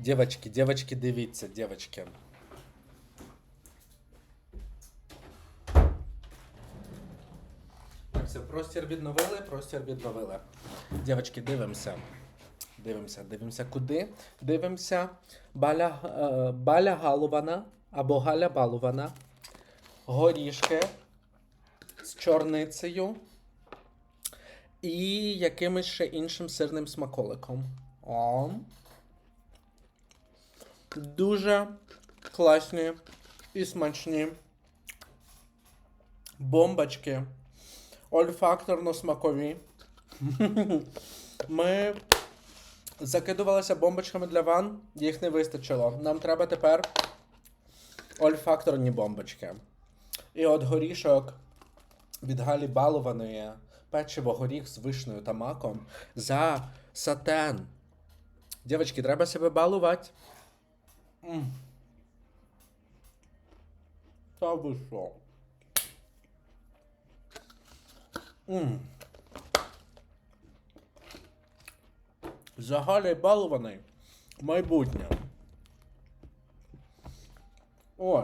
Дівочки, дівочки, дивіться, дівочки. Так, все, простір відновили, простір відновили. Дівочки, дивимося. Дивимося, дивимося куди. Дивимося. Баля, е, Баля Галувана або Галя Балувана. Горішки з чорницею і якимось ще іншим сирним смаколиком. О. Дуже класні і смачні бомбочки. Ольфакторно-смакові. Ми закидувалися бомбочками для ван, їх не вистачило. Нам треба тепер ольфакторні бомбочки. І от горішок від Галі Балованої печиво горіх з вишнею та маком за сатен. Дівчатки, треба себе балувати. М. Та ви що? М. За Галей балований майбутнє. О.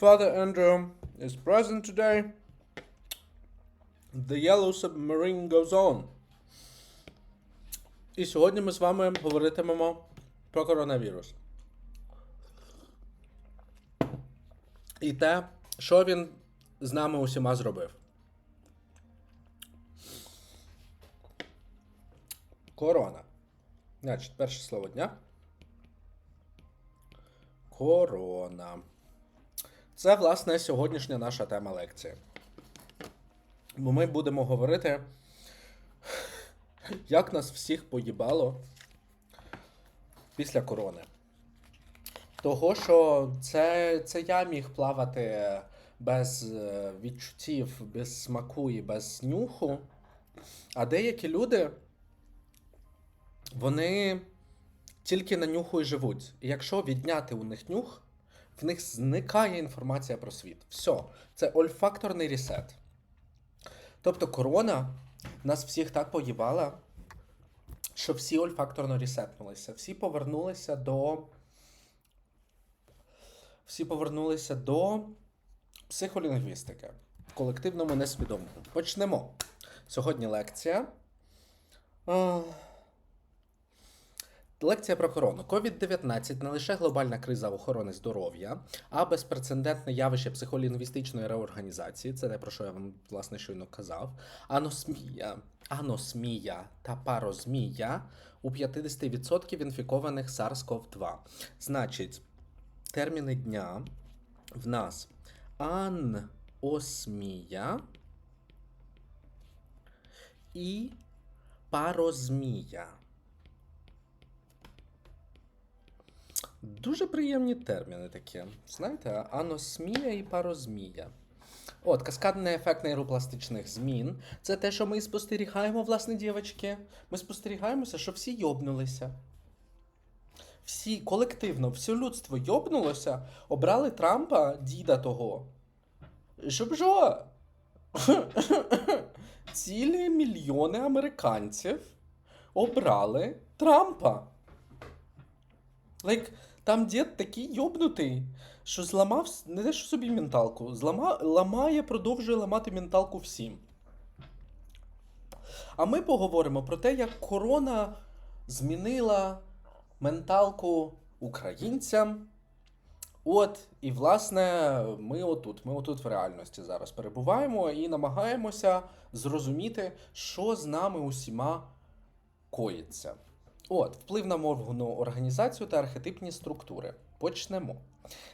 Father Andrew is present today. The Yellow Submarine goes on. І сьогодні ми з вами говоритимемо про коронавірус. І те, що він з нами усіма зробив. Корона. Значить, перше слово дня. Корона. Це, власне, сьогоднішня наша тема лекції. Бо ми будемо говорити, як нас всіх поїбало після корони. Того, що це, це я міг плавати без е, відчуттів, без смаку і без нюху. А деякі люди, вони тільки на нюху і живуть. І якщо відняти у них нюх, в них зникає інформація про світ. Все, це ольфакторний ресет. Тобто корона нас всіх так поїбало, що всі ольфакторно ресетнулися. Всі повернулися до. Всі повернулися до психолінгвістики в колективному несвідомому. Почнемо. Сьогодні лекція. Лекція про корону. COVID-19 не лише глобальна криза охорони здоров'я, а безпрецедентне явище психолінгвістичної реорганізації. Це те, про що я вам власне щойно казав. Аносмія, аносмія та парозмія у 50% інфікованих SARS-CoV-2. Значить, терміни дня в нас аносмія і парозмія. Дуже приємні терміни такі. Знаєте, аносмія і парозмія. От, каскадний ефект нейропластичних змін. Це те, що ми спостерігаємо, власне, дівчатки. Ми спостерігаємося, що всі йобнулися. Всі колективно, все людство йобнулося, обрали Трампа, діда того. Щоб що? Цілі мільйони американців обрали Трампа. Like, там дід такий йобнутий, що зламав не те, що собі менталку, злама, ламає, продовжує ламати менталку всім. А ми поговоримо про те, як корона змінила менталку українцям. От, і власне, ми отут, ми отут в реальності зараз перебуваємо і намагаємося зрозуміти, що з нами усіма коїться. От, вплив на мовну організацію та архетипні структури. Почнемо.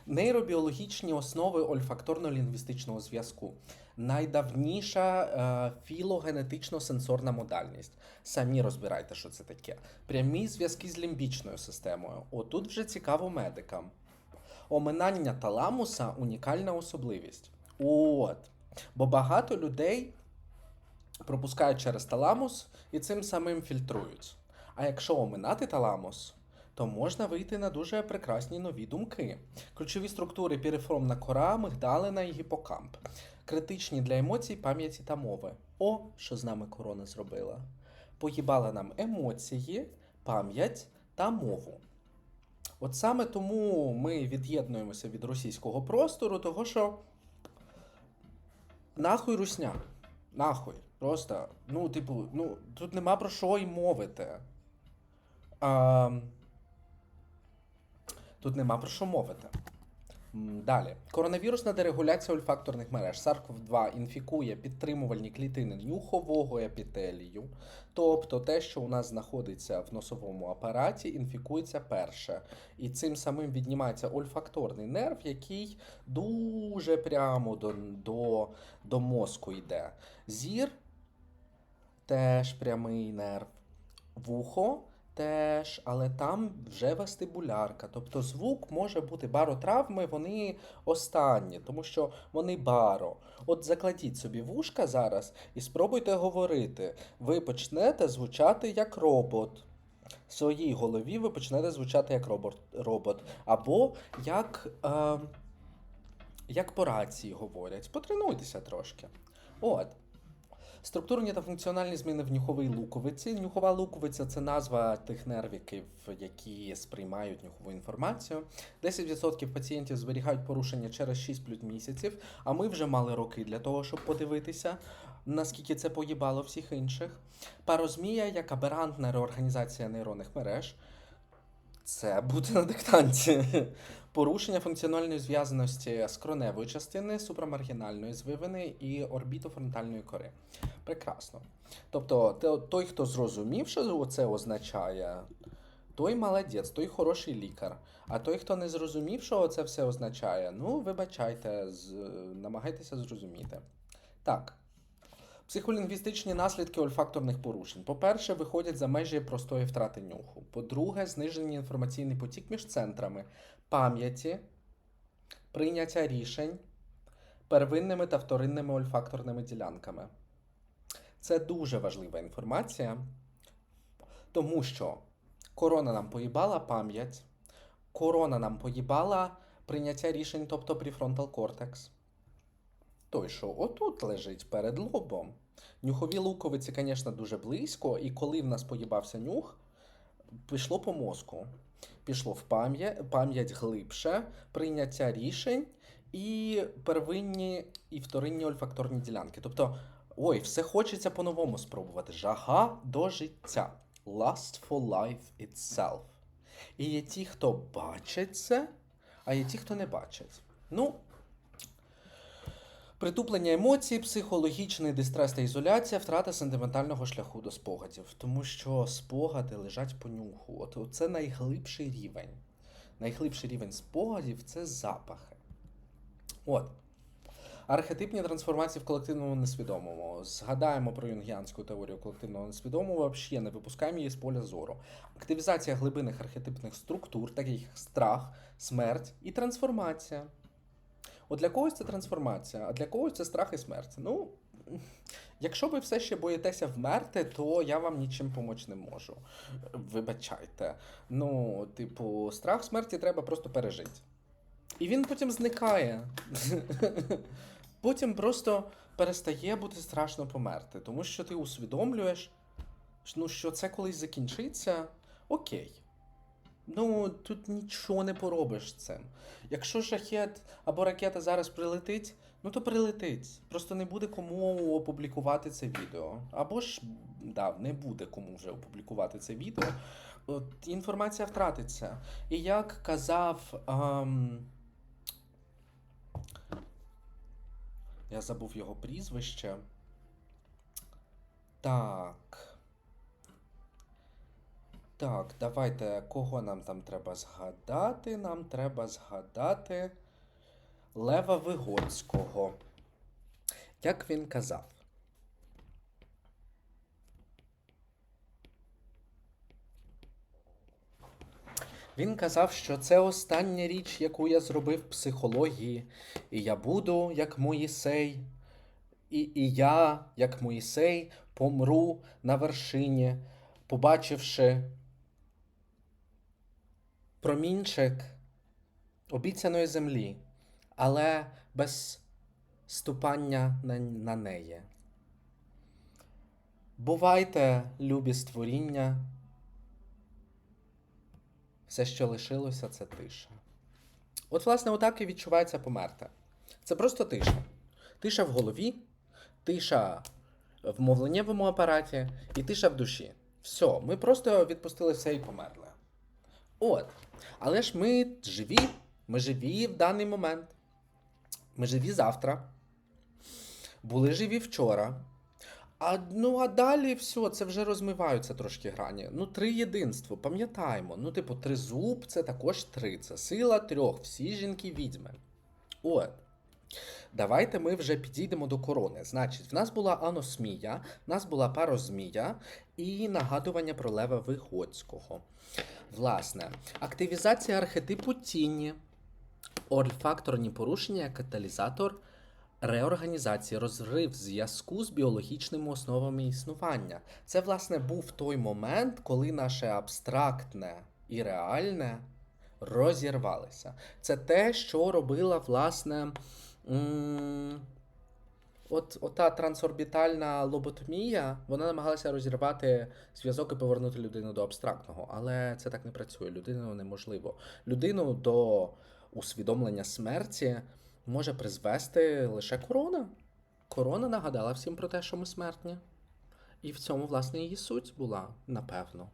Нейробіологічні основи ольфакторно-лінгвістичного зв'язку. Найдавніша е, філогенетично-сенсорна модальність. Самі розбирайте, що це таке. Прямі зв'язки з лімбічною системою. Отут вже цікаво медикам. Оминання таламуса унікальна особливість. От. Бо багато людей пропускають через таламус і цим самим фільтрують. А якщо оминати таламус, то можна вийти на дуже прекрасні нові думки. Ключові структури пірифромна кора, мигдалина і гіпокамп. Критичні для емоцій, пам'яті та мови. О, що з нами корона зробила. поїбала нам емоції, пам'ять та мову. От саме тому ми від'єднуємося від російського простору, того що нахуй русня. Нахуй. Просто, ну, типу, ну, тут нема про що й мовити. А, тут нема про що мовити. Далі. Коронавірусна дерегуляція ольфакторних мереж. SARS-CoV-2 інфікує підтримувальні клітини нюхового епітелію. Тобто те, що у нас знаходиться в носовому апараті, інфікується перше. І цим самим віднімається ольфакторний нерв, який дуже прямо до, до, до мозку йде. Зір теж прямий нерв. Вухо теж, але там вже вестибулярка. Тобто звук може бути баротравми, вони останні, тому що вони баро. От закладіть собі вушка зараз і спробуйте говорити. Ви почнете звучати як робот. В своїй голові ви почнете звучати як робот, робот. або як, е, як по рації говорять. Потренуйтеся трошки. От. Структурні та функціональні зміни в нюховій луковиці. Нюхова луковиця це назва тих нервіків, які сприймають нюхову інформацію. 10% пацієнтів зберігають порушення через 6 плюс місяців, а ми вже мали роки для того, щоб подивитися, наскільки це поїбало всіх інших. Парозмія як аберантна реорганізація нейронних мереж. Це бути на диктанті. Порушення функціональної зв'язаності скроневої частини, супрамаргінальної звивини і орбітофронтальної кори. Прекрасно. Тобто, той, хто зрозумів, що це означає, той молодець, той хороший лікар. А той, хто не зрозумів, що це все означає, ну, вибачайте, намагайтеся зрозуміти. Так. Психолінгвістичні наслідки ольфакторних порушень. По-перше, виходять за межі простої втрати нюху. По-друге, знижений інформаційний потік між центрами пам'яті, прийняття рішень, первинними та вторинними ольфакторними ділянками. Це дуже важлива інформація, тому що корона нам поїбала пам'ять, корона нам поїбала прийняття рішень, тобто префронтал кортекс. Той, що отут лежить перед лобом. Нюхові луковиці, звісно, дуже близько, і коли в нас поїбався нюх, пішло по мозку. Пішло в пам'ять, пам'ять глибше, прийняття рішень і первинні і вторинні ольфакторні ділянки. Тобто, ой, все хочеться по-новому спробувати. Жага до життя. Lust for life itself. І є ті, хто бачить це, а є ті, хто не бачить. Ну, Притуплення емоцій, психологічний дистрес та ізоляція, втрата сентиментального шляху до спогадів. Тому що спогади лежать по нюху. От це найглибший рівень. Найглибший рівень спогадів це запахи. От. Архетипні трансформації в колективному несвідомому. Згадаємо про юнгіанську теорію колективного несвідомого, взагалі не випускаємо її з поля зору. Активізація глибинних архетипних структур, таких як страх, смерть і трансформація. От для когось це трансформація, а для когось це страх і смерть. Ну, якщо ви все ще боїтеся вмерти, то я вам нічим допомогти не можу. Вибачайте. Ну, типу, страх смерті треба просто пережити. І він потім зникає. Потім просто перестає бути страшно померти, тому що ти усвідомлюєш, ну, що це колись закінчиться. Окей. Ну, тут нічого не поробиш з цим. Якщо шахет або ракета зараз прилетить, ну то прилетить. Просто не буде кому опублікувати це відео. Або ж да, не буде кому вже опублікувати це відео. От, інформація втратиться. І як казав. Ем... Я забув його прізвище. Так. Так, давайте, кого нам там треба згадати? Нам треба згадати Лева Вигоцького. Як він казав? Він казав, що це остання річ, яку я зробив в психології, і я буду, як Моїсей, і, і я, як Моїсей, помру на вершині, побачивши промінчик обіцяної землі, але без ступання на, на неї. Бувайте, любі створіння. Все, що лишилося, це тиша. От, власне, отак і відчувається померти. Це просто тиша. Тиша в голові, тиша в мовленнєвому апараті і тиша в душі. Все, ми просто відпустили все і померли. От. Але ж ми живі, ми живі в даний момент. Ми живі завтра. Були живі вчора. А, ну, а далі все, це вже розмиваються трошки грані. Ну, три єдинство, пам'ятаємо. Ну, типу, тризуб це також три. Це сила трьох, всі жінки відьми. От. Давайте ми вже підійдемо до корони. Значить, в нас була аносмія, в нас була парозмія і нагадування про Лева Вигоцького. Власне, активізація архетипу тіні, ольфакторні порушення як каталізатор реорганізації, розрив зв'язку з біологічними основами існування. Це, власне, був той момент, коли наше абстрактне і реальне розірвалися. Це те, що робила, власне. От ота трансорбітальна лоботомія, вона намагалася розірвати зв'язок і повернути людину до абстрактного, але це так не працює. Людину неможливо. Людину до усвідомлення смерті може призвести лише корона. Корона нагадала всім про те, що ми смертні. І в цьому, власне, її суть була, напевно.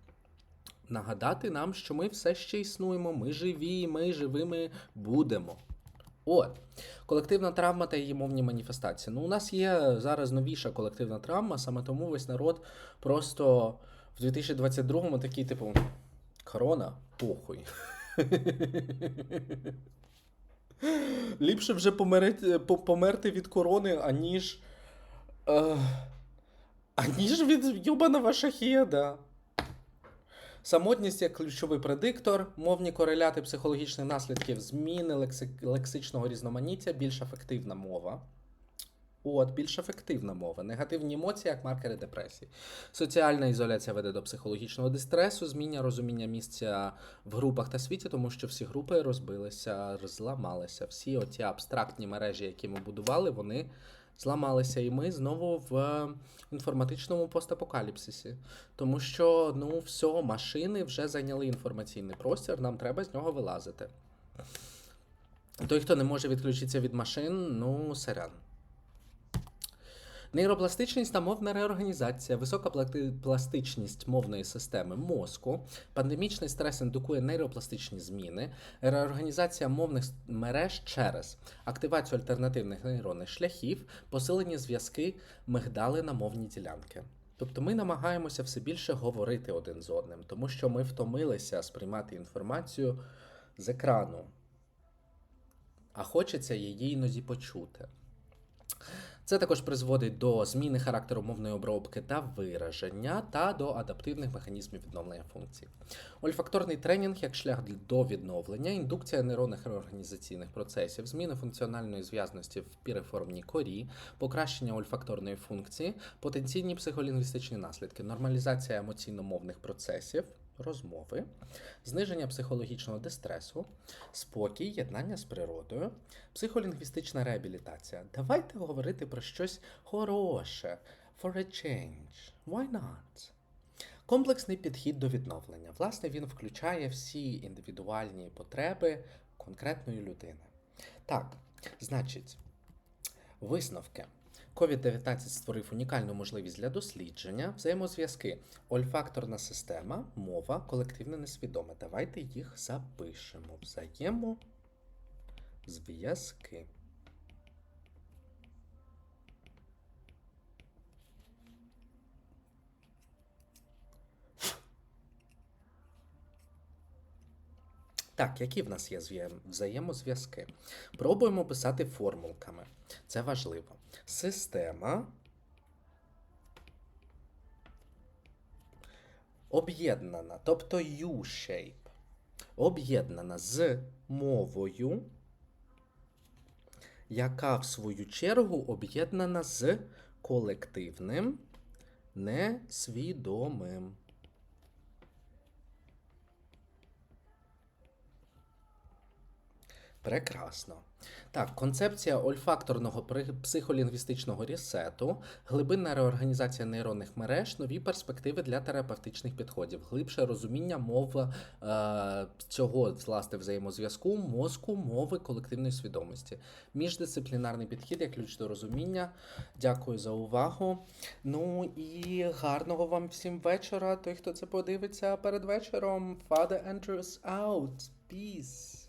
Нагадати нам, що ми все ще існуємо, ми живі, ми живими будемо. От. Колективна травма та її мовні маніфестації. Ну, у нас є зараз новіша колективна травма, саме тому весь народ просто в 2022-му такий, типу, корона, похуй. Ліпше вже померти, від корони, аніж. Е, аніж від йобаного шахеда. Самотність як ключовий предиктор, мовні кореляти психологічних наслідків, зміни лекси- лексичного різноманіття, більш ефективна мова. От, більш ефективна мова. Негативні емоції як маркери депресії. Соціальна ізоляція веде до психологічного дистресу, зміння розуміння місця в групах та світі, тому що всі групи розбилися, зламалися. Всі оті абстрактні мережі, які ми будували, вони зламалися. І ми знову в інформатичному постапокаліпсисі. Тому що, ну, все, машини вже зайняли інформаційний простір, нам треба з нього вилазити. Той, хто не може відключитися від машин, ну, сорян. Нейропластичність та мовна реорганізація, висока пластичність мовної системи мозку, пандемічний стрес індукує нейропластичні зміни, реорганізація мовних мереж через активацію альтернативних нейронних шляхів, посилені зв'язки мигдали на мовні ділянки. Тобто ми намагаємося все більше говорити один з одним, тому що ми втомилися сприймати інформацію з екрану, а хочеться її іноді почути. Це також призводить до зміни характеру мовної обробки та вираження та до адаптивних механізмів відновлення функцій. Ольфакторний тренінг як шлях до відновлення, індукція нейронних реорганізаційних процесів, зміни функціональної зв'язності в піреформній корі, покращення ольфакторної функції, потенційні психолінгвістичні наслідки, нормалізація емоційно-мовних процесів. Розмови, зниження психологічного дистресу, спокій, єднання з природою, психолінгвістична реабілітація. Давайте говорити про щось хороше. For a change. Why not? Комплексний підхід до відновлення. Власне, він включає всі індивідуальні потреби конкретної людини. Так, значить, висновки. COVID-19 створив унікальну можливість для дослідження, взаємозв'язки, ольфакторна система, мова, колективне несвідоме. Давайте їх запишемо. Взаємозв'язки. Так, які в нас є взаємозв'язки? Пробуємо писати формулками. Це важливо. Система об'єднана, тобто U-shape, об'єднана з мовою, яка в свою чергу об'єднана з колективним несвідомим. Прекрасно. Так, концепція ольфакторного психолінгвістичного ресету, глибинна реорганізація нейронних мереж, нові перспективи для терапевтичних підходів, глибше розуміння мова е, цього власне взаємозв'язку, мозку, мови, колективної свідомості. Міждисциплінарний підхід як ключ до розуміння. Дякую за увагу. Ну і гарного вам всім вечора. Той, хто це подивиться перед вечором. Father Andrews out. Peace.